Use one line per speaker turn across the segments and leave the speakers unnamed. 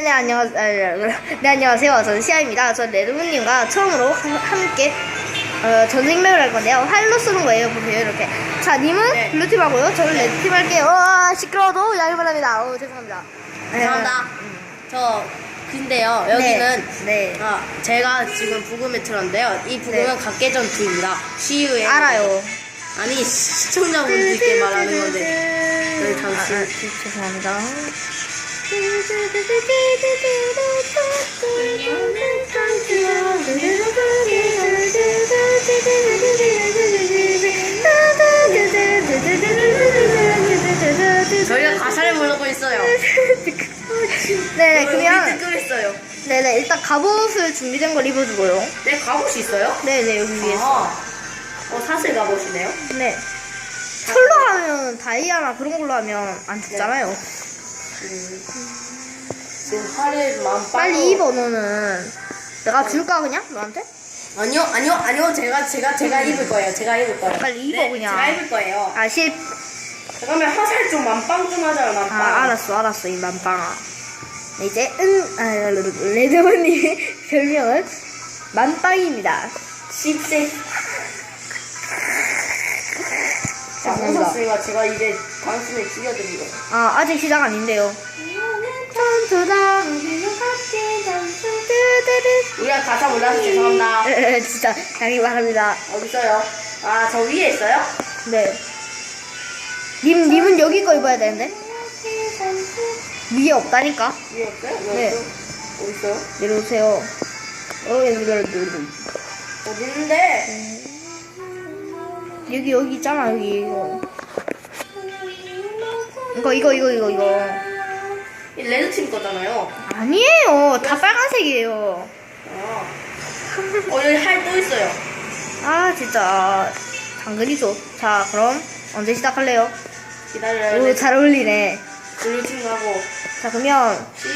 네, 안녕하세요. 네, 안녕하세요. 저는 시아입니다. 저 레드문님과 처음으로 하- 함께 어, 전생매를 할 건데요. 활로 쓰는 거예요. 보세요, 이렇게. 자, 님은
네.
블루팀 하고요. 저는 레드팀 할게요. 와, 시끄러워도 양해 바랍니다. 어, 죄송합니다. 네.
감사합니다. 저 근데요 여기는
네. 네.
아, 제가 지금 부금에 틀었는데요. 이 부금은
네.
각계전투입니다. 시유의
알아요.
아니 시청자분들께 말하는 건데 네, 잠시.
아, 아, 죄- 죄송합니다.
저희가 가사를 부르고 있어요.
네,
어,
그러면
뜨끔했어요.
네네 일단 갑옷을 준비된 걸 입어주고요.
네 갑옷이 있어요?
네네 여기 위에서.
아, 어 사슬 갑옷이네요.
네. 철로 하면 다이아나 그런 걸로 하면 안 죽잖아요.
음, 지금 팔을 만
빨리 입어 너는. 내가 줄까 그냥 너한테?
아니요 아니요 아니요 제가 제가 제가 입을 거예요. 제가 입을 거예요.
빨리 입어,
네,
그냥.
제가 입을 거예요.
아 실.
그러면 화살 좀 만빵 좀 하자요 만빵.
아 알았어 알았어 이 만빵아. 네, 이제 응 아, 레드머니 별명은 만빵입니다.
10세. 자. 웃었으니까 제가 이제 당신을 죽여드리고.
아 아직 시작 아닌데요. 전투다.
우리가 가사 몰라서 죄송합니다.
에, 진짜 양해 바랍니다.
어디 있어요? 아, 저 위에 있어요?
네. 님, 님은 여기 거 입어야 되는데? 위에 없다니까?
위에 없어요?
네.
어디 있어요?
내려오세요. 어, 여기, 여기, 여기.
어디 있는데?
여기, 여기 있잖아, 여기, 이거. 이거, 이거, 이거, 이거, 이거.
이 레드 팀 거잖아요.
아니에요. 다 빨간색이에요.
아. 어, 여기 활또 있어요.
아, 진짜. 당근이죠. 자, 그럼 언제 시작할래요?
기다려요.
오, 잘 어울리네.
블루팀 가고.
자, 그러면.
시.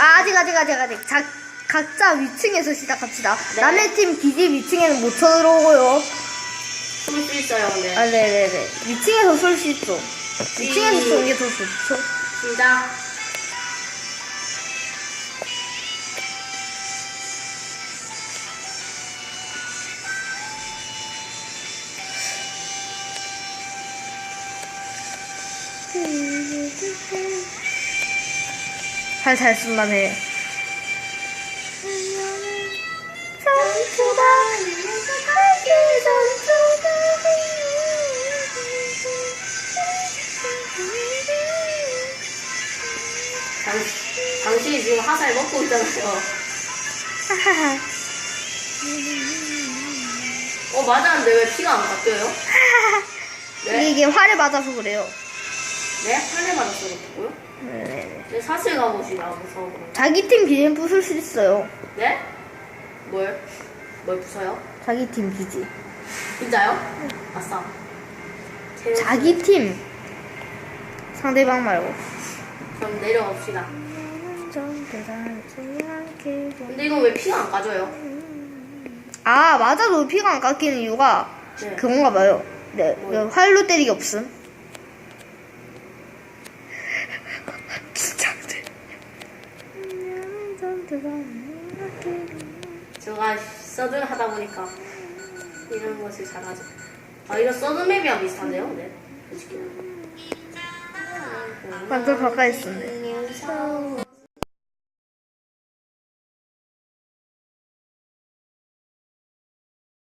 아, 아직, 아직, 아직, 아직. 자, 각자 위층에서 시작합시다.
네.
남의 팀 기지 위층에는 못 쳐들어오고요.
쏠 수 있어요, 근데.
아, 네네네. 위층에서 쏠 수 있어. 위층에서 쏘는 게 더 좋죠.
시작.
잘, 잘 쓴다네.
당, 당신이 지금 화살 먹고 있잖아요. 어, 맞았는데 왜 피가 안 깎여요? 네?
이게 활에 맞아서 그래요.
네? 하늘 맞았어, 그렇고요?
네네네.
네, 사슬 갑옷이라 무서워. 그런 거.
자기 팀 기지는 부술 수 있어요.
네? 뭘? 뭘 부숴요?
자기 팀 기지.
진짜요? 아싸. 체력-
자기 팀. 상대방 말고.
그럼 내려갑시다. 근데 이건 왜 피가 안 까져요?
아, 맞아도 피가 안 깎이는 이유가
네.
그건가 봐요. 네,
뭐요?
그 활로 때리기 없음. 진짜 안 돼.
제가 서든 하다 보니까 이런 것을 잘하죠. 아, 이거 서든 맵이랑 비슷한데요? 네. 솔직히.
완전 가까이 있었네.